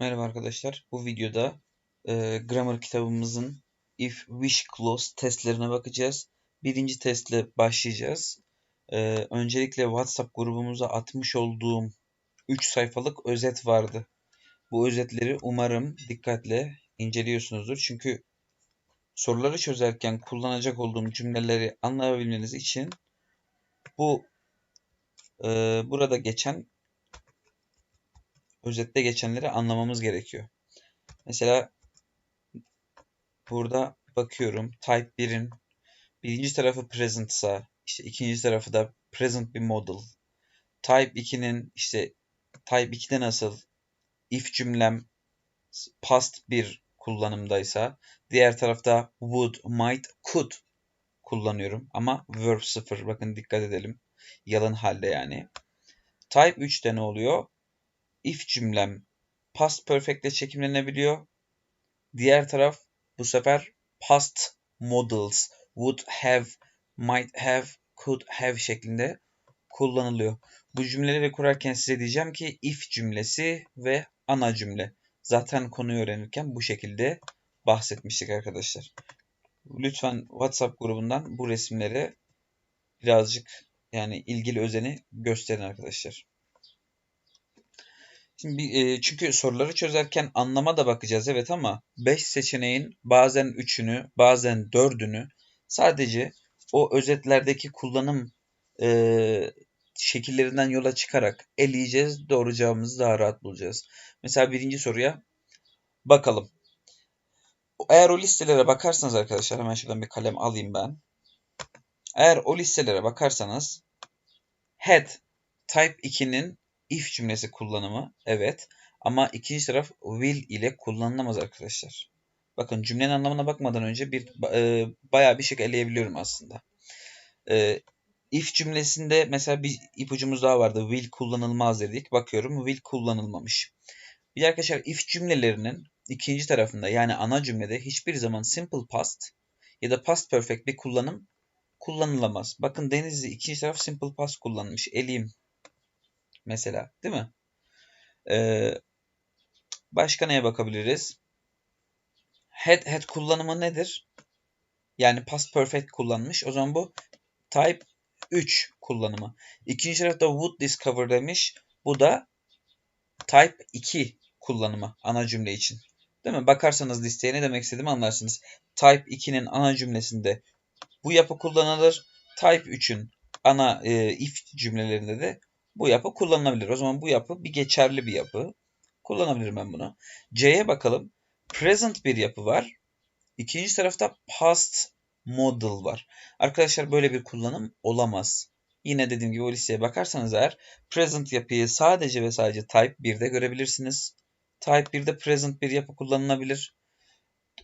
Merhaba arkadaşlar. Bu videoda e, grammar kitabımızın if, wish, clause testlerine bakacağız. Birinci testle başlayacağız. E, öncelikle WhatsApp grubumuza atmış olduğum 3 sayfalık özet vardı. Bu özetleri umarım dikkatle inceliyorsunuzdur. Çünkü soruları çözerken kullanacak olduğum cümleleri anlayabilmeniz için bu e, burada geçen özette geçenleri anlamamız gerekiyor. Mesela burada bakıyorum type 1'in birinci tarafı present ise işte ikinci tarafı da present bir model. Type 2'nin işte type 2'de nasıl if cümlem past bir kullanımdaysa diğer tarafta would, might, could kullanıyorum. Ama verb 0 bakın dikkat edelim. Yalın halde yani. Type 3'te ne oluyor? İf cümlem past perfect'le çekimlenebiliyor. Diğer taraf bu sefer past models would have, might have, could have şeklinde kullanılıyor. Bu cümleleri kurarken size diyeceğim ki if cümlesi ve ana cümle. Zaten konuyu öğrenirken bu şekilde bahsetmiştik arkadaşlar. Lütfen WhatsApp grubundan bu resimlere birazcık yani ilgili özeni gösterin arkadaşlar. Şimdi e, çünkü soruları çözerken anlama da bakacağız evet ama 5 seçeneğin bazen 3'ünü bazen 4'ünü sadece o özetlerdeki kullanım e, şekillerinden yola çıkarak eleyeceğiz. Doğru daha rahat bulacağız. Mesela birinci soruya bakalım. Eğer o listelere bakarsanız arkadaşlar hemen şuradan bir kalem alayım ben. Eğer o listelere bakarsanız head type 2'nin if cümlesi kullanımı evet. Ama ikinci taraf will ile kullanılamaz arkadaşlar. Bakın cümlenin anlamına bakmadan önce bir e, bayağı bir şey eleyebiliyorum aslında. E, if cümlesinde mesela bir ipucumuz daha vardı. Will kullanılmaz dedik. Bakıyorum will kullanılmamış. Bir arkadaşlar if cümlelerinin ikinci tarafında yani ana cümlede hiçbir zaman simple past ya da past perfect bir kullanım kullanılamaz. Bakın Denizli ikinci taraf simple past kullanmış. Eleyim mesela değil mi? Ee, başka neye bakabiliriz? Head head kullanımı nedir? Yani past perfect kullanmış. O zaman bu type 3 kullanımı. İkinci tarafta would discover demiş. Bu da type 2 kullanımı ana cümle için. Değil mi? Bakarsanız listeye ne demek istediğimi anlarsınız. Type 2'nin ana cümlesinde bu yapı kullanılır. Type 3'ün ana e, if cümlelerinde de bu yapı kullanılabilir. O zaman bu yapı bir geçerli bir yapı. Kullanabilirim ben bunu. C'ye bakalım. Present bir yapı var. İkinci tarafta past model var. Arkadaşlar böyle bir kullanım olamaz. Yine dediğim gibi o listeye bakarsanız eğer present yapıyı sadece ve sadece type 1'de görebilirsiniz. Type 1'de present bir yapı kullanılabilir.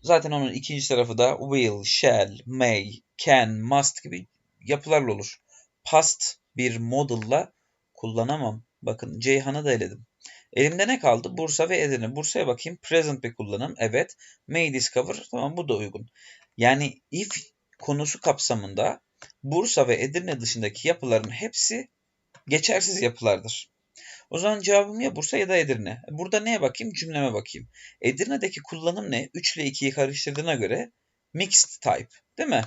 Zaten onun ikinci tarafı da will, shall, may, can, must gibi yapılarla olur. Past bir model'la kullanamam. Bakın Ceyhan'ı da eledim. Elimde ne kaldı? Bursa ve Edirne. Bursa'ya bakayım. Present bir kullanım. Evet. May discover. Tamam bu da uygun. Yani if konusu kapsamında Bursa ve Edirne dışındaki yapıların hepsi geçersiz yapılardır. O zaman cevabım ya Bursa ya da Edirne. Burada neye bakayım? Cümleme bakayım. Edirne'deki kullanım ne? 3 ile 2'yi karıştırdığına göre mixed type. Değil mi?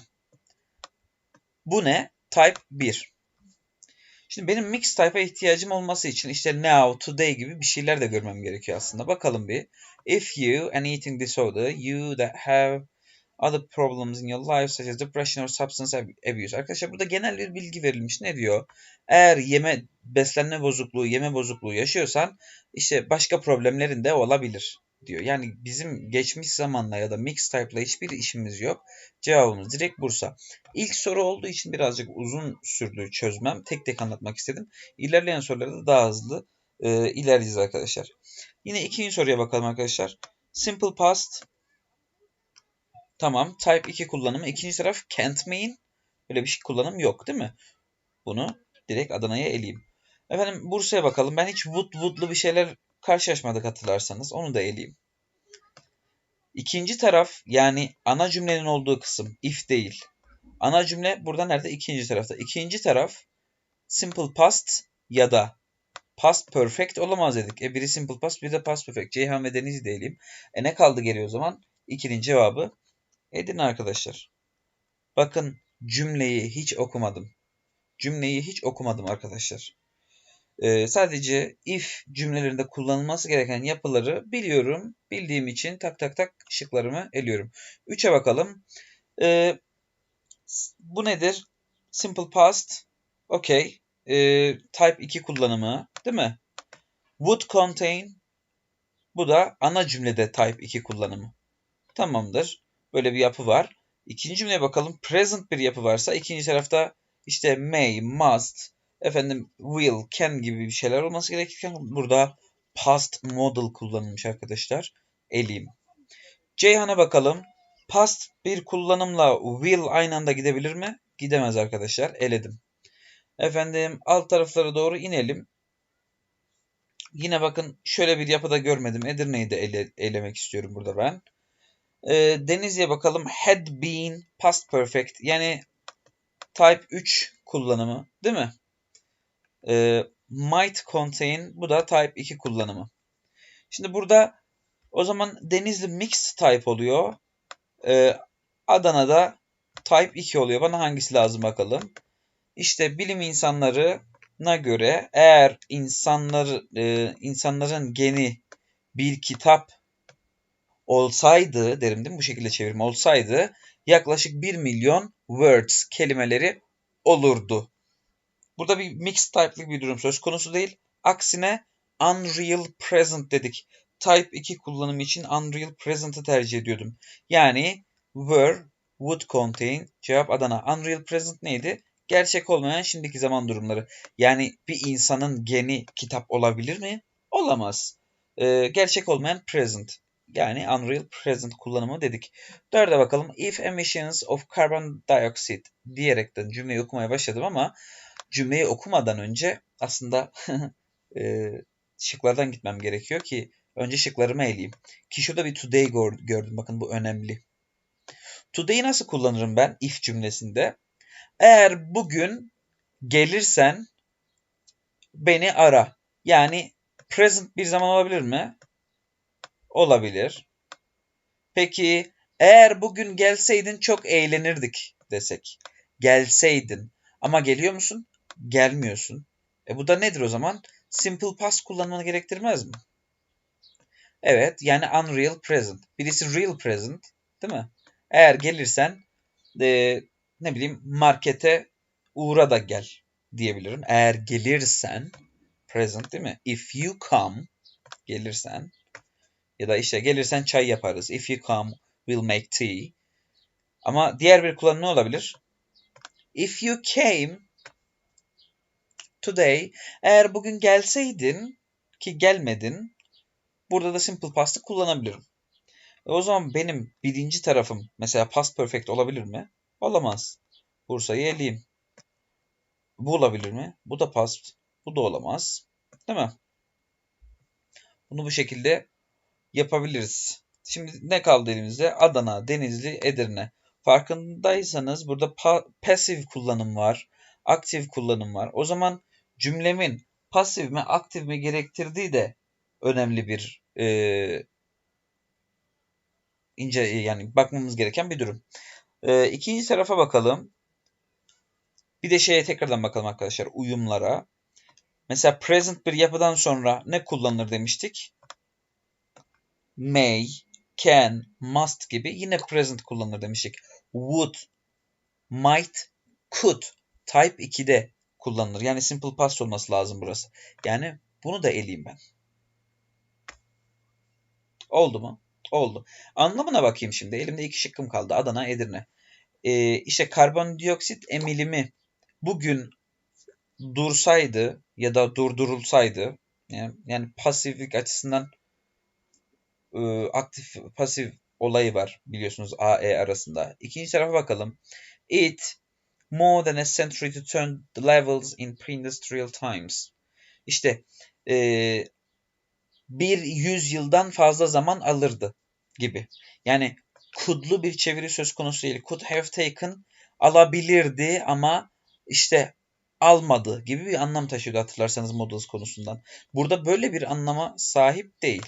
Bu ne? Type 1. Şimdi benim mix type'a ihtiyacım olması için işte now, today gibi bir şeyler de görmem gerekiyor aslında. Bakalım bir. If you an eating disorder, you that have other problems in your life such as depression or substance abuse. Arkadaşlar burada genel bir bilgi verilmiş. Ne diyor? Eğer yeme beslenme bozukluğu, yeme bozukluğu yaşıyorsan işte başka problemlerin de olabilir diyor. Yani bizim geçmiş zamanla ya da mix type'la hiçbir işimiz yok. Cevabımız direkt Bursa. İlk soru olduğu için birazcık uzun sürdü çözmem. Tek tek anlatmak istedim. İlerleyen sorularda daha hızlı e, ilerleyeceğiz arkadaşlar. Yine ikinci soruya bakalım arkadaşlar. Simple past. Tamam. Type 2 kullanımı. İkinci taraf can't mean. Böyle bir şey kullanım yok değil mi? Bunu direkt Adana'ya eleyeyim. Efendim Bursa'ya bakalım. Ben hiç would wood'lu bir şeyler karşılaşmadık hatırlarsanız. Onu da eleyeyim. İkinci taraf yani ana cümlenin olduğu kısım if değil. Ana cümle burada nerede? İkinci tarafta. İkinci taraf simple past ya da past perfect olamaz dedik. E biri simple past bir de past perfect. Ceyhan ve Deniz'i diyelim. E ne kaldı geriye o zaman? İkinin cevabı edin arkadaşlar. Bakın cümleyi hiç okumadım. Cümleyi hiç okumadım arkadaşlar. Ee, sadece if cümlelerinde kullanılması gereken yapıları biliyorum. Bildiğim için tak tak tak şıklarımı eliyorum. 3'e bakalım. Ee, bu nedir? Simple past. Okay. Ee, type 2 kullanımı. Değil mi? Would contain. Bu da ana cümlede type 2 kullanımı. Tamamdır. Böyle bir yapı var. İkinci cümleye bakalım. Present bir yapı varsa ikinci tarafta işte may, must, efendim will, can gibi bir şeyler olması gerekirken burada past model kullanılmış arkadaşlar. Eleyim. Ceyhan'a bakalım. Past bir kullanımla will aynı anda gidebilir mi? Gidemez arkadaşlar. Eledim. Efendim alt taraflara doğru inelim. Yine bakın şöyle bir yapıda görmedim. Edirne'yi de ele, elemek istiyorum burada ben. E, Denizli'ye bakalım. Had been past perfect. Yani type 3 kullanımı değil mi? E, might contain bu da type 2 kullanımı. Şimdi burada o zaman Denizli mixed type oluyor. E, Adana'da type 2 oluyor. Bana hangisi lazım bakalım. İşte bilim insanlarına göre eğer insanlar e, insanların geni bir kitap olsaydı derim değil mi? Bu şekilde çevirme olsaydı yaklaşık 1 milyon words kelimeleri olurdu. Burada bir mixed type'lık bir durum söz konusu değil. Aksine unreal present dedik. Type 2 kullanımı için unreal present'ı tercih ediyordum. Yani were, would contain cevap Adana. Unreal present neydi? Gerçek olmayan şimdiki zaman durumları. Yani bir insanın geni kitap olabilir mi? Olamaz. Ee, gerçek olmayan present. Yani Unreal Present kullanımı dedik. Dörde bakalım. If emissions of carbon dioxide diyerekten cümleyi okumaya başladım ama cümleyi okumadan önce aslında e, şıklardan gitmem gerekiyor ki önce şıklarımı eleyeyim. Ki şurada bir today gördüm. Bakın bu önemli. Today'i nasıl kullanırım ben if cümlesinde? Eğer bugün gelirsen beni ara. Yani present bir zaman olabilir mi? Olabilir. Peki eğer bugün gelseydin çok eğlenirdik desek. Gelseydin. Ama geliyor musun? Gelmiyorsun. E bu da nedir o zaman? Simple past kullanmanı gerektirmez mi? Evet yani unreal present. Birisi real present değil mi? Eğer gelirsen e, ne bileyim markete uğra da gel diyebilirim. Eğer gelirsen present değil mi? If you come gelirsen ya da işte gelirsen çay yaparız. If you come, we'll make tea. Ama diğer bir kullanım ne olabilir? If you came today, eğer bugün gelseydin ki gelmedin, burada da simple past'ı kullanabilirim. E o zaman benim birinci tarafım mesela past perfect olabilir mi? Olamaz. Bursa'yı eleyeyim. Bu olabilir mi? Bu da past. Bu da olamaz. Değil mi? Bunu bu şekilde yapabiliriz. Şimdi ne kaldı elimizde? Adana, Denizli, Edirne. Farkındaysanız burada pa pasif kullanım var. Aktif kullanım var. O zaman cümlemin pasif mi aktif mi gerektirdiği de önemli bir e, ince yani bakmamız gereken bir durum. E, ikinci tarafa bakalım. Bir de şeye tekrardan bakalım arkadaşlar uyumlara. Mesela present bir yapıdan sonra ne kullanılır demiştik? may, can, must gibi yine present kullanılır demiştik. Would, might, could type 2'de kullanılır. Yani simple past olması lazım burası. Yani bunu da eleyeyim ben. Oldu mu? Oldu. Anlamına bakayım şimdi. Elimde iki şıkkım kaldı. Adana, Edirne. Ee, işte karbondioksit emilimi bugün dursaydı ya da durdurulsaydı yani, yani pasiflik açısından e, aktif pasif olayı var biliyorsunuz AE arasında. İkinci tarafa bakalım. It more than a century to turn the levels in pre-industrial times. İşte e, bir yüzyıldan fazla zaman alırdı gibi. Yani could'lu bir çeviri söz konusu değil. Could have taken alabilirdi ama işte almadı gibi bir anlam taşıyordu hatırlarsanız models konusundan. Burada böyle bir anlama sahip değil.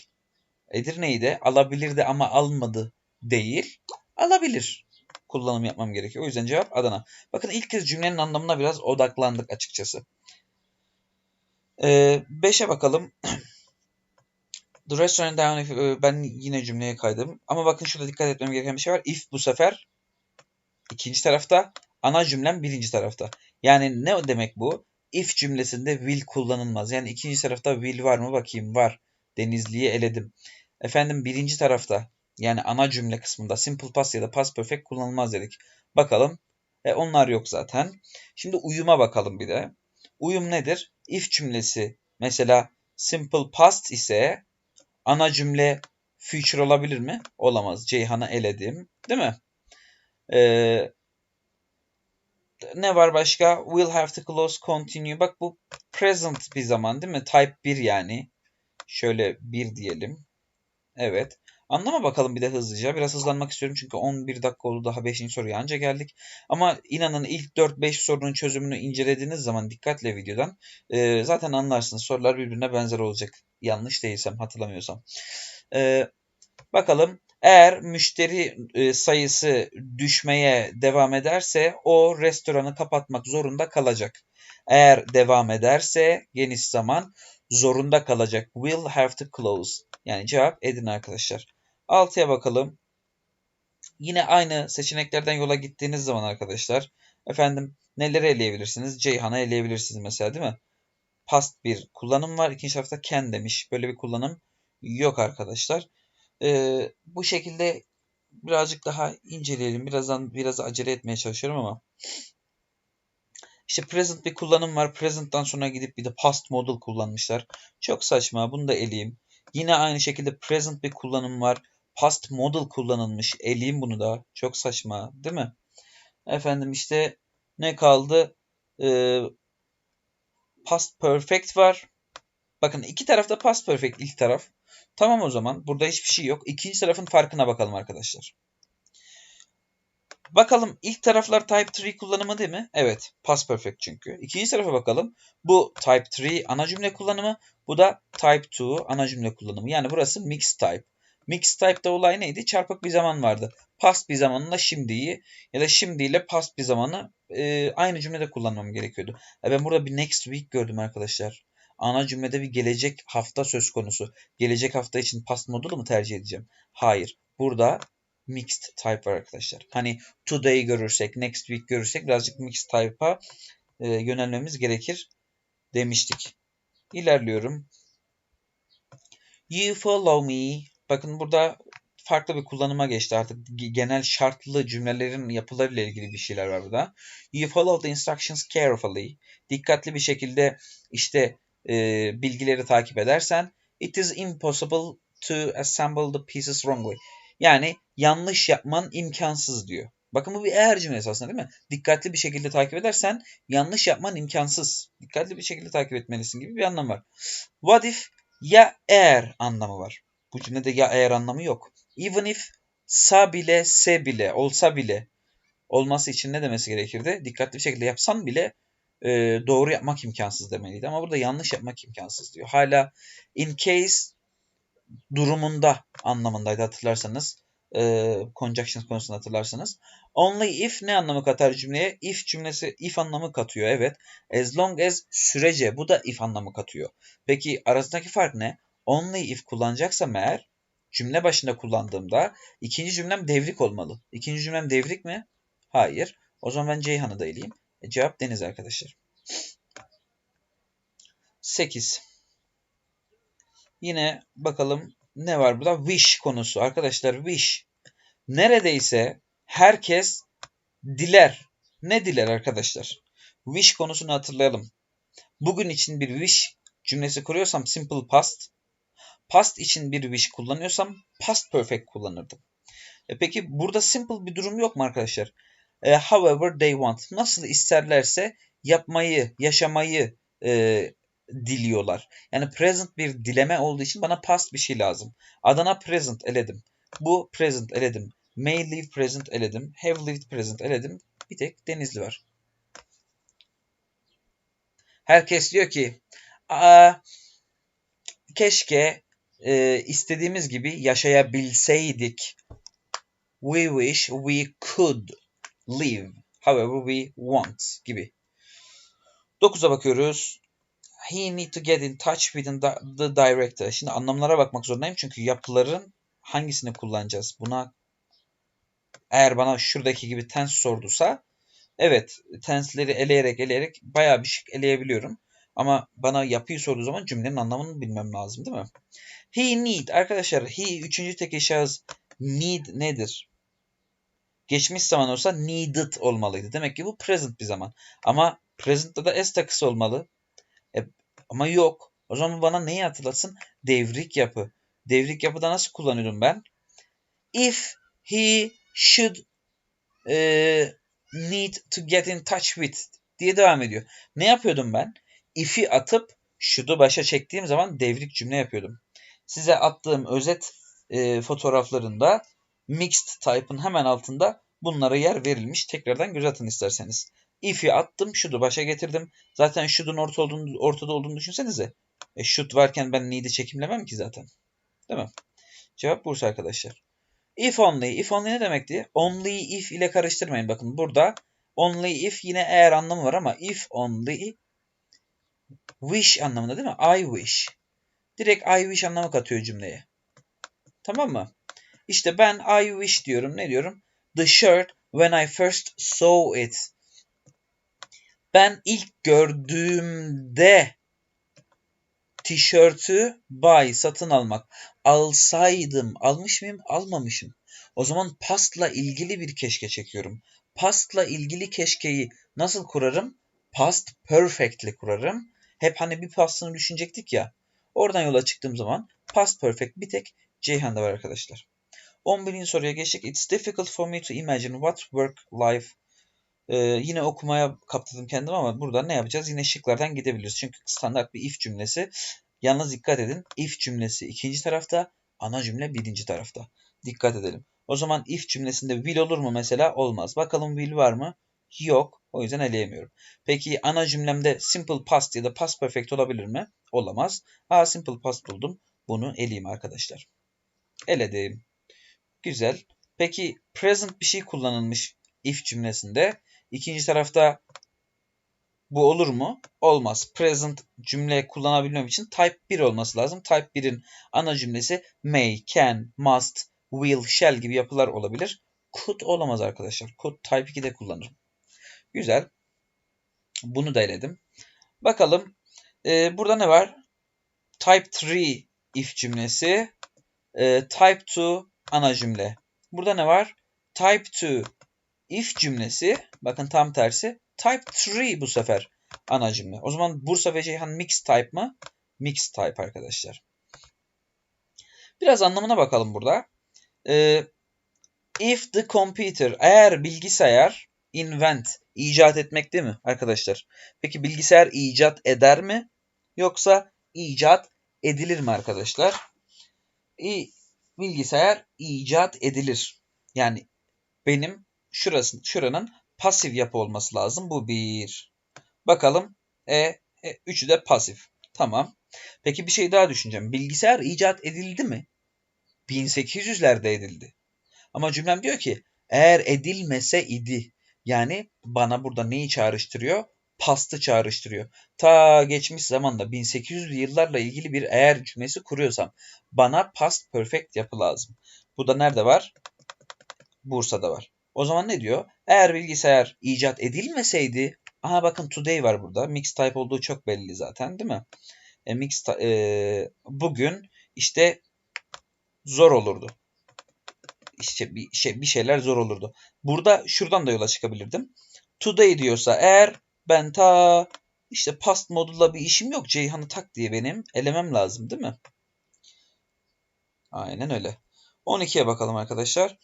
Edirne'yi de alabilirdi ama almadı değil. Alabilir kullanım yapmam gerekiyor. O yüzden cevap Adana. Bakın ilk kez cümlenin anlamına biraz odaklandık açıkçası. 5'e ee, bakalım. The restaurant down if, e, ben yine cümleye kaydım. Ama bakın şurada dikkat etmem gereken bir şey var. If bu sefer ikinci tarafta, ana cümlem birinci tarafta. Yani ne demek bu? If cümlesinde will kullanılmaz. Yani ikinci tarafta will var mı bakayım var. Denizli'yi eledim. Efendim birinci tarafta yani ana cümle kısmında simple past ya da past perfect kullanılmaz dedik. Bakalım. E, onlar yok zaten. Şimdi uyuma bakalım bir de. Uyum nedir? If cümlesi mesela simple past ise ana cümle future olabilir mi? Olamaz. Ceyhan'ı eledim. Değil mi? Ee, ne var başka? Will have to close continue. Bak bu present bir zaman değil mi? Type 1 yani. Şöyle 1 diyelim. Evet. Anlama bakalım bir de hızlıca. Biraz hızlanmak istiyorum çünkü 11 dakika oldu daha 5. soruya anca geldik. Ama inanın ilk 4-5 sorunun çözümünü incelediğiniz zaman dikkatle videodan e, zaten anlarsınız. Sorular birbirine benzer olacak. Yanlış değilsem hatırlamıyorsam. E, bakalım eğer müşteri e, sayısı düşmeye devam ederse o restoranı kapatmak zorunda kalacak. Eğer devam ederse geniş zaman zorunda kalacak. Will have to close. Yani cevap edin arkadaşlar. 6'ya bakalım. Yine aynı seçeneklerden yola gittiğiniz zaman arkadaşlar efendim neleri eleyebilirsiniz? Ceyhan'ı eleyebilirsiniz mesela değil mi? Past bir kullanım var. İkinci tarafta can demiş. Böyle bir kullanım yok arkadaşlar. Ee, bu şekilde birazcık daha inceleyelim. Birazdan biraz acele etmeye çalışıyorum ama işte present bir kullanım var. Present'tan sonra gidip bir de past model kullanmışlar. Çok saçma. Bunu da eleyeyim. Yine aynı şekilde present bir kullanım var past model kullanılmış. Eleyim bunu da. Çok saçma değil mi? Efendim işte ne kaldı? Ee, past perfect var. Bakın iki tarafta past perfect ilk taraf. Tamam o zaman. Burada hiçbir şey yok. İkinci tarafın farkına bakalım arkadaşlar. Bakalım ilk taraflar type 3 kullanımı değil mi? Evet. Past perfect çünkü. İkinci tarafa bakalım. Bu type 3 ana cümle kullanımı. Bu da type 2 ana cümle kullanımı. Yani burası mixed type. Mixed type'da olay neydi? Çarpık bir zaman vardı. Past bir zamanla şimdiyi ya da şimdiyle past bir zamanı e, aynı cümlede kullanmam gerekiyordu. E ben burada bir next week gördüm arkadaşlar. Ana cümlede bir gelecek hafta söz konusu. Gelecek hafta için past modulu mu tercih edeceğim? Hayır. Burada mixed type var arkadaşlar. Hani today görürsek, next week görürsek birazcık mixed type'a e, yönelmemiz gerekir demiştik. İlerliyorum. You follow me. Bakın burada farklı bir kullanıma geçti artık. Genel şartlı cümlelerin yapılarıyla ilgili bir şeyler var burada. You follow the instructions carefully. Dikkatli bir şekilde işte e, bilgileri takip edersen it is impossible to assemble the pieces wrongly. Yani yanlış yapman imkansız diyor. Bakın bu bir eğer cümlesi aslında değil mi? Dikkatli bir şekilde takip edersen yanlış yapman imkansız. Dikkatli bir şekilde takip etmelisin gibi bir anlam var. What if ya eğer anlamı var. Bu cümlede ya eğer anlamı yok. Even if sa bile se bile olsa bile olması için ne demesi gerekirdi? Dikkatli bir şekilde yapsan bile e, doğru yapmak imkansız demeliydi. Ama burada yanlış yapmak imkansız diyor. Hala in case durumunda anlamındaydı hatırlarsanız. E, conjunctions konusunu hatırlarsanız. Only if ne anlamı katar cümleye? If cümlesi if anlamı katıyor. Evet. As long as sürece bu da if anlamı katıyor. Peki arasındaki fark ne? Only if kullanacaksam eğer cümle başında kullandığımda ikinci cümlem devrik olmalı. İkinci cümlem devrik mi? Hayır. O zaman ben Ceyhan'ı da eleyeyim. E, cevap deniz arkadaşlar. 8. Yine bakalım ne var burada? Wish konusu. Arkadaşlar wish. Neredeyse herkes diler. Ne diler arkadaşlar? Wish konusunu hatırlayalım. Bugün için bir wish cümlesi kuruyorsam simple past past için bir wish kullanıyorsam past perfect kullanırdım. E peki burada simple bir durum yok mu arkadaşlar? E, however they want. Nasıl isterlerse yapmayı, yaşamayı e, diliyorlar. Yani present bir dileme olduğu için bana past bir şey lazım. Adana present eledim. Bu present eledim. May live present eledim. Have lived present eledim. Bir tek Denizli var. Herkes diyor ki keşke e, istediğimiz gibi yaşayabilseydik. We wish we could live however we want gibi. 9'a bakıyoruz. He need to get in touch with the director. Şimdi anlamlara bakmak zorundayım çünkü yapıların hangisini kullanacağız? Buna eğer bana şuradaki gibi tense sorduysa evet tense'leri eleyerek eleyerek bayağı bir şey eleyebiliyorum. Ama bana yapıyı sorduğu zaman cümlenin anlamını bilmem lazım değil mi? He need. Arkadaşlar he üçüncü tek şahıs need nedir? Geçmiş zaman olsa needed olmalıydı. Demek ki bu present bir zaman. Ama present'ta da s takısı olmalı. E, ama yok. O zaman bana neyi hatırlatsın? Devrik yapı. Devrik yapıda nasıl kullanıyorum ben? If he should e, need to get in touch with diye devam ediyor. Ne yapıyordum ben? If'i atıp should'u başa çektiğim zaman devrik cümle yapıyordum. Size attığım özet e, fotoğraflarında mixed type'ın hemen altında bunlara yer verilmiş. Tekrardan göz atın isterseniz. If'i attım, should'u başa getirdim. Zaten should'un orta olduğunu, ortada olduğunu düşünsenize. E, should varken ben need'i çekimlemem ki zaten. Değil mi? Cevap Bursa arkadaşlar. If only. If only ne demekti? Only if ile karıştırmayın. Bakın burada only if yine eğer anlamı var ama if only wish anlamında değil mi? I wish. Direkt I wish anlamı katıyor cümleye. Tamam mı? İşte ben I wish diyorum. Ne diyorum? The shirt when I first saw it. Ben ilk gördüğümde tişörtü buy satın almak. Alsaydım. Almış mıyım? Almamışım. O zaman pastla ilgili bir keşke çekiyorum. Pastla ilgili keşkeyi nasıl kurarım? Past perfectly kurarım. Hep hani bir pastını düşünecektik ya. Oradan yola çıktığım zaman past perfect bir tek Ceyhan'da var arkadaşlar. 11. soruya geçtik. It's difficult for me to imagine what work life ee, yine okumaya kaptırdım kendimi ama burada ne yapacağız? Yine şıklardan gidebiliriz. Çünkü standart bir if cümlesi. Yalnız dikkat edin. If cümlesi ikinci tarafta, ana cümle birinci tarafta. Dikkat edelim. O zaman if cümlesinde will olur mu mesela? Olmaz. Bakalım will var mı? Yok. O yüzden eleyemiyorum. Peki ana cümlemde simple past ya da past perfect olabilir mi? Olamaz. Aa simple past buldum. Bunu eleyeyim arkadaşlar. Eledim. Güzel. Peki present bir şey kullanılmış if cümlesinde. İkinci tarafta bu olur mu? Olmaz. Present cümle kullanabilmem için type 1 olması lazım. Type 1'in ana cümlesi may, can, must, will, shall gibi yapılar olabilir. Could olamaz arkadaşlar. Could type 2'de kullanırım. Güzel. Bunu da eledim. Bakalım. Ee, burada ne var? Type 3 if cümlesi. Ee, type 2 ana cümle. Burada ne var? Type 2 if cümlesi. Bakın tam tersi. Type 3 bu sefer ana cümle. O zaman Bursa ve Ceyhan mix type mı? Mix type arkadaşlar. Biraz anlamına bakalım burada. Ee, if the computer eğer bilgisayar invent icat etmek değil mi arkadaşlar? Peki bilgisayar icat eder mi? Yoksa icat edilir mi arkadaşlar? İ, bilgisayar icat edilir. Yani benim şurası, şuranın pasif yapı olması lazım. Bu bir. Bakalım. E, e üçü de pasif. Tamam. Peki bir şey daha düşüneceğim. Bilgisayar icat edildi mi? 1800'lerde edildi. Ama cümlem diyor ki eğer edilmese idi. Yani bana burada neyi çağrıştırıyor? Pastı çağrıştırıyor. Ta geçmiş zamanda 1800'lü yıllarla ilgili bir eğer cümlesi kuruyorsam bana past perfect yapı lazım. Bu da nerede var? Bursa'da var. O zaman ne diyor? Eğer bilgisayar icat edilmeseydi, aha bakın today var burada. Mix type olduğu çok belli zaten değil mi? E, mix e, bugün işte zor olurdu. İşte bir şey bir şeyler zor olurdu. Burada şuradan da yola çıkabilirdim. Today diyorsa eğer ben ta işte past modula bir işim yok. Ceyhan'ı tak diye benim elemem lazım değil mi? Aynen öyle. 12'ye bakalım arkadaşlar.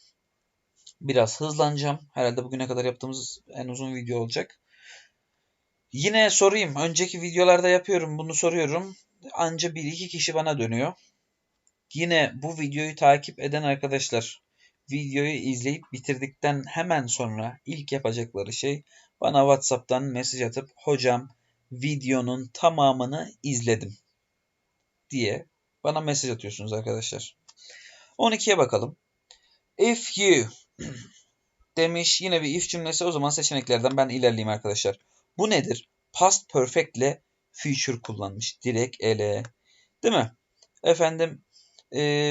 Biraz hızlanacağım. Herhalde bugüne kadar yaptığımız en uzun video olacak. Yine sorayım. Önceki videolarda yapıyorum. Bunu soruyorum. Anca bir iki kişi bana dönüyor. Yine bu videoyu takip eden arkadaşlar videoyu izleyip bitirdikten hemen sonra ilk yapacakları şey bana WhatsApp'tan mesaj atıp hocam videonun tamamını izledim diye bana mesaj atıyorsunuz arkadaşlar. 12'ye bakalım. If you demiş yine bir if cümlesi o zaman seçeneklerden ben ilerleyeyim arkadaşlar. Bu nedir? Past perfect ile future kullanmış. Direkt ele. Değil mi? Efendim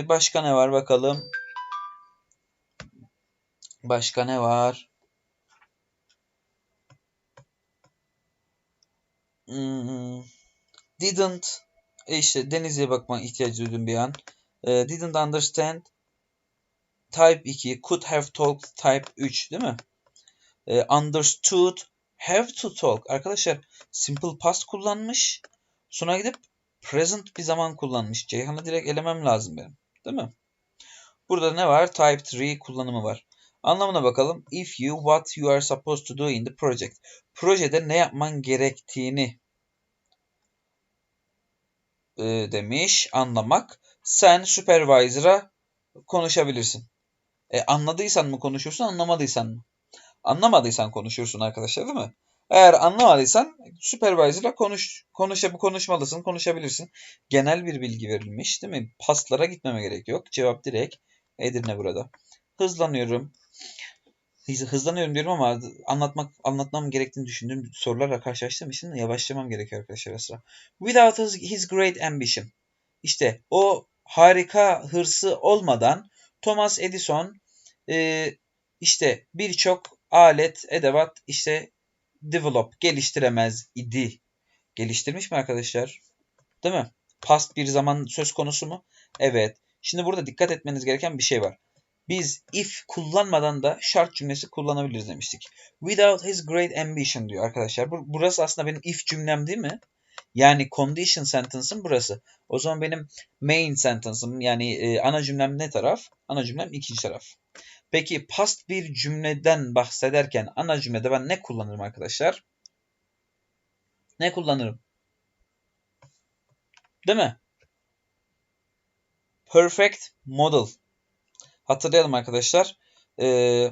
başka ne var bakalım. Başka ne var? Hmm, didn't e işte Denizli'ye bakma ihtiyacı duydum bir an. E, didn't understand type 2 could have talked type 3 değil mi? E, understood have to talk. Arkadaşlar simple past kullanmış. Sonra gidip present bir zaman kullanmış. Ceyhan'ı direkt elemem lazım benim. Değil mi? Burada ne var? Type 3 kullanımı var. Anlamına bakalım. If you what you are supposed to do in the project. Projede ne yapman gerektiğini e, demiş. Anlamak. Sen supervisor'a konuşabilirsin. E, anladıysan mı konuşursun, anlamadıysan mı? Anlamadıysan konuşursun arkadaşlar değil mi? Eğer anlamadıysan supervisor'la konuş, konuşa, konuşmalısın, konuşabilirsin. Genel bir bilgi verilmiş değil mi? Paslara gitmeme gerek yok. Cevap direkt Edirne burada. Hızlanıyorum hızlanıyorum diyorum ama anlatmak anlatmam gerektiğini düşündüğüm sorularla karşılaştığım için yavaşlamam gerekiyor arkadaşlar asla. Without his, his great ambition. İşte o harika hırsı olmadan Thomas Edison e, işte birçok alet, edevat işte develop, geliştiremez idi. Geliştirmiş mi arkadaşlar? Değil mi? Past bir zaman söz konusu mu? Evet. Şimdi burada dikkat etmeniz gereken bir şey var biz if kullanmadan da şart cümlesi kullanabiliriz demiştik. Without his great ambition diyor arkadaşlar. Burası aslında benim if cümlem değil mi? Yani condition sentence'ım burası. O zaman benim main sentence'ım yani e, ana cümlem ne taraf? Ana cümlem ikinci taraf. Peki past bir cümleden bahsederken ana cümlede ben ne kullanırım arkadaşlar? Ne kullanırım? Değil mi? Perfect model Hatırlayalım arkadaşlar. Ee,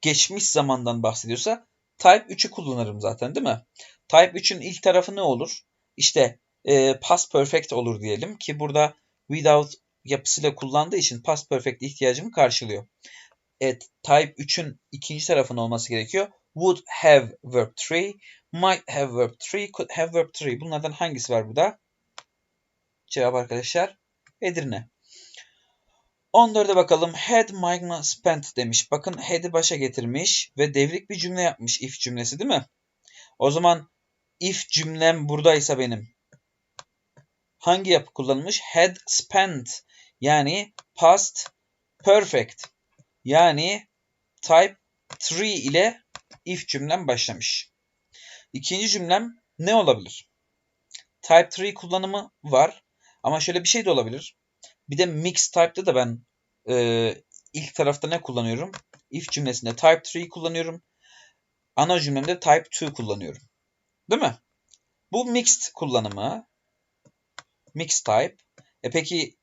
geçmiş zamandan bahsediyorsa Type 3'ü kullanırım zaten değil mi? Type 3'ün ilk tarafı ne olur? İşte e, past perfect olur diyelim ki burada without yapısıyla kullandığı için past perfect ihtiyacımı karşılıyor. Evet, type 3'ün ikinci tarafının olması gerekiyor. Would have verb 3, might have verb 3, could have verb 3. Bunlardan hangisi var burada? Cevap arkadaşlar Edirne. 14'e bakalım. Had Mike spent demiş. Bakın had'i başa getirmiş ve devrik bir cümle yapmış. If cümlesi değil mi? O zaman if cümlem buradaysa benim hangi yapı kullanılmış? Had spent yani past perfect yani type 3 ile if cümlem başlamış. İkinci cümlem ne olabilir? Type 3 kullanımı var ama şöyle bir şey de olabilir. Bir de mix type'da da ben e, ilk tarafta ne kullanıyorum? If cümlesinde type 3 kullanıyorum. Ana cümlemde type 2 kullanıyorum. Değil mi? Bu mixed kullanımı. Mixed type. E peki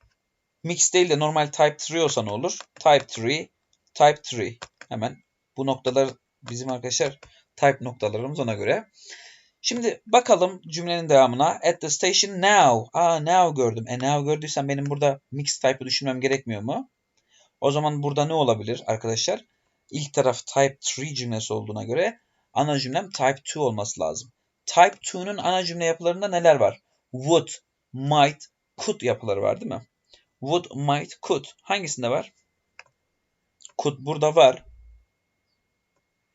mix değil de normal type 3 olsa ne olur? Type 3, type 3. Hemen bu noktalar bizim arkadaşlar type noktalarımız ona göre. Şimdi bakalım cümlenin devamına. At the station now. Aa now gördüm. E now gördüysem benim burada mix type'ı düşünmem gerekmiyor mu? O zaman burada ne olabilir arkadaşlar? İlk taraf type 3 cümlesi olduğuna göre ana cümlem type 2 olması lazım. Type 2'nun ana cümle yapılarında neler var? Would, might, could yapıları var değil mi? Would, might, could. Hangisinde var? Could burada var.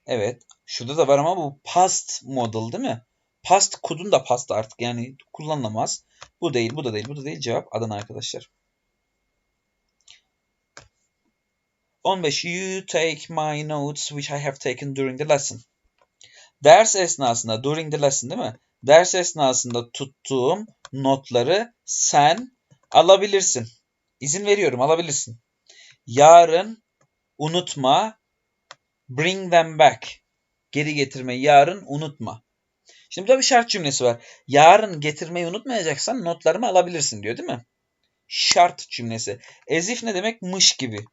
Evet. Şurada da var ama bu past model değil mi? Past kudun da past artık yani kullanılamaz. Bu değil, bu da değil, bu da değil. Cevap Adana arkadaşlar. 15. You take my notes which I have taken during the lesson. Ders esnasında, during the lesson değil mi? Ders esnasında tuttuğum notları sen alabilirsin. İzin veriyorum, alabilirsin. Yarın unutma, bring them back. Geri getirme, yarın unutma. Şimdi burada bir şart cümlesi var. Yarın getirmeyi unutmayacaksan notlarımı alabilirsin diyor değil mi? Şart cümlesi. Ezif ne demek? Mış gibi.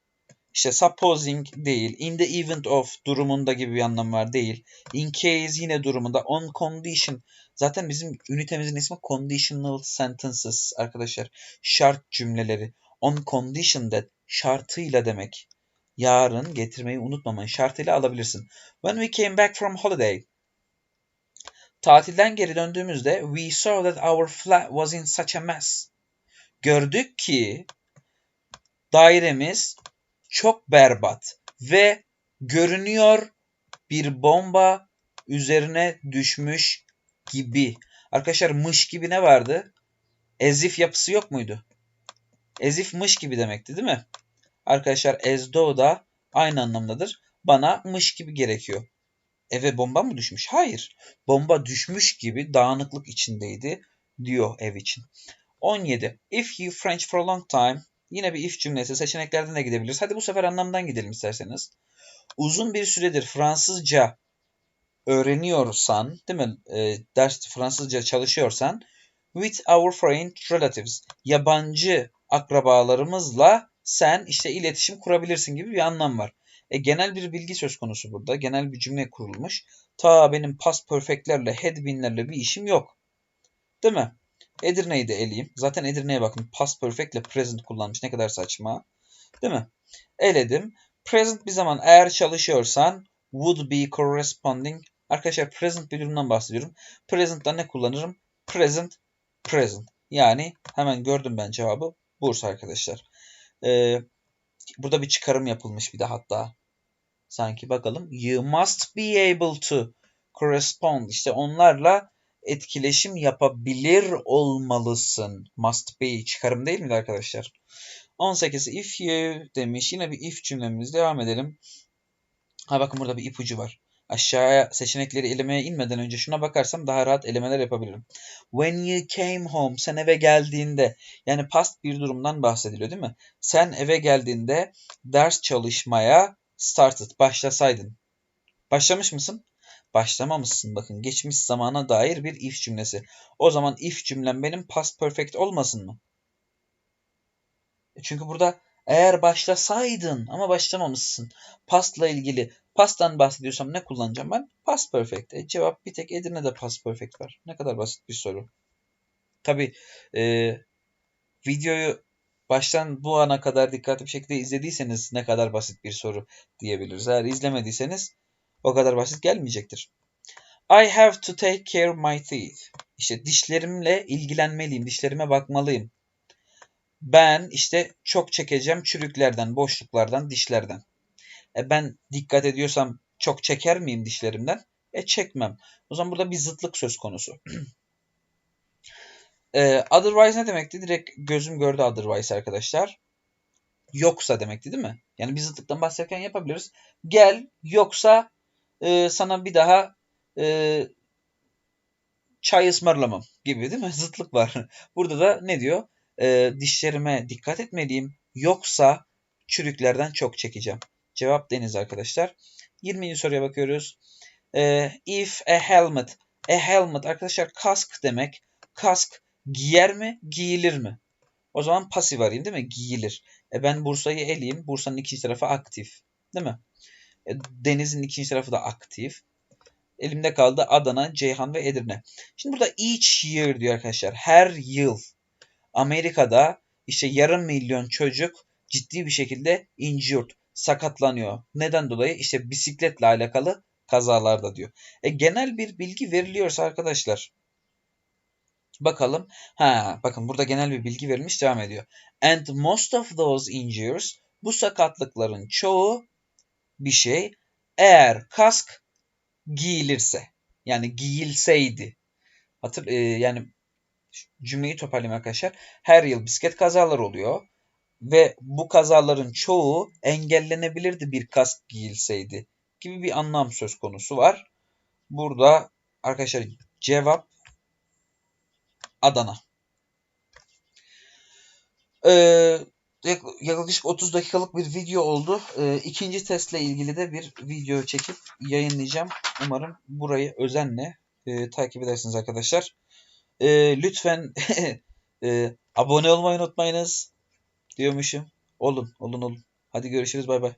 İşte supposing değil. In the event of durumunda gibi bir anlam var değil. In case yine durumunda. On condition. Zaten bizim ünitemizin ismi conditional sentences arkadaşlar. Şart cümleleri. On condition that şartıyla demek. Yarın getirmeyi unutmaman şartıyla alabilirsin. When we came back from holiday. Tatilden geri döndüğümüzde we saw that our flat was in such a mess. Gördük ki dairemiz çok berbat ve görünüyor bir bomba üzerine düşmüş gibi. Arkadaşlar mış gibi ne vardı? Ezif yapısı yok muydu? Ezif mış gibi demekti değil mi? Arkadaşlar though da aynı anlamdadır. Bana mış gibi gerekiyor. Eve bomba mı düşmüş? Hayır. Bomba düşmüş gibi dağınıklık içindeydi diyor ev için. 17. If you French for a long time. Yine bir if cümlesi. Seçeneklerden de gidebiliriz. Hadi bu sefer anlamdan gidelim isterseniz. Uzun bir süredir Fransızca öğreniyorsan, değil mi? E, ders Fransızca çalışıyorsan with our foreign relatives. Yabancı akrabalarımızla sen işte iletişim kurabilirsin gibi bir anlam var. E, genel bir bilgi söz konusu burada. Genel bir cümle kurulmuş. Ta benim past perfect'lerle, had been'lerle bir işim yok. Değil mi? Edirne'yi de eleyeyim. Zaten Edirne'ye bakın. Past perfect ile present kullanmış. Ne kadar saçma. Değil mi? Eledim. Present bir zaman eğer çalışıyorsan would be corresponding. Arkadaşlar present bir durumdan bahsediyorum. Present'ta ne kullanırım? Present, present. Yani hemen gördüm ben cevabı. Bursa arkadaşlar. Ee, burada bir çıkarım yapılmış bir de hatta. Sanki bakalım. You must be able to correspond. İşte onlarla etkileşim yapabilir olmalısın. Must be çıkarım değil mi arkadaşlar? 18 if you demiş. Yine bir if cümlemiz. Devam edelim. Ha bakın burada bir ipucu var. Aşağıya seçenekleri elemeye inmeden önce şuna bakarsam daha rahat elemeler yapabilirim. When you came home, sen eve geldiğinde, yani past bir durumdan bahsediliyor değil mi? Sen eve geldiğinde ders çalışmaya started, başlasaydın. Başlamış mısın? Başlamamışsın. Bakın geçmiş zamana dair bir if cümlesi. O zaman if cümlem benim past perfect olmasın mı? Çünkü burada eğer başlasaydın ama başlamamışsın. Past'la ilgili past'tan bahsediyorsam ne kullanacağım ben? Past perfect. E, cevap bir tek Edirne'de past perfect var. Ne kadar basit bir soru. Tabi e, videoyu baştan bu ana kadar dikkatli bir şekilde izlediyseniz ne kadar basit bir soru diyebiliriz. Eğer izlemediyseniz o kadar basit gelmeyecektir. I have to take care of my teeth. İşte dişlerimle ilgilenmeliyim, dişlerime bakmalıyım. Ben işte çok çekeceğim çürüklerden, boşluklardan, dişlerden. E ben dikkat ediyorsam çok çeker miyim dişlerimden? E çekmem. O zaman burada bir zıtlık söz konusu. e, otherwise ne demekti? Direkt gözüm gördü otherwise arkadaşlar. Yoksa demekti değil mi? Yani bir zıtlıktan bahsederken yapabiliriz. Gel yoksa e, sana bir daha e, çay ısmarlamam gibi değil mi? Zıtlık var. Burada da ne diyor? E, dişlerime dikkat etmeliyim. Yoksa çürüklerden çok çekeceğim. Cevap deniz arkadaşlar. 20. soruya bakıyoruz. E, if a helmet. A helmet arkadaşlar kask demek. Kask giyer mi? Giyilir mi? O zaman pasif arayayım değil mi? Giyilir. E ben Bursa'yı eleyeyim. Bursa'nın ikinci tarafı aktif. Değil mi? E, denizin ikinci tarafı da aktif. Elimde kaldı Adana, Ceyhan ve Edirne. Şimdi burada each year diyor arkadaşlar. Her yıl Amerika'da işte yarım milyon çocuk ciddi bir şekilde injured, sakatlanıyor. Neden dolayı? İşte bisikletle alakalı kazalarda diyor. E, genel bir bilgi veriliyorsa arkadaşlar bakalım. Ha bakın burada genel bir bilgi verilmiş devam ediyor. And most of those injuries bu sakatlıkların çoğu bir şey eğer kask giyilirse yani giyilseydi hatır e, yani cümleyi toparlayayım arkadaşlar. Her yıl bisiklet kazaları oluyor ve bu kazaların çoğu engellenebilirdi bir kask giyilseydi gibi bir anlam söz konusu var. Burada arkadaşlar cevap Adana. Ee, yaklaşık 30 dakikalık bir video oldu. Ee, ikinci testle ilgili de bir video çekip yayınlayacağım. Umarım burayı özenle e, takip edersiniz arkadaşlar. E, lütfen e, abone olmayı unutmayınız diyormuşum. Olun, olun, olun. Hadi görüşürüz bay bay.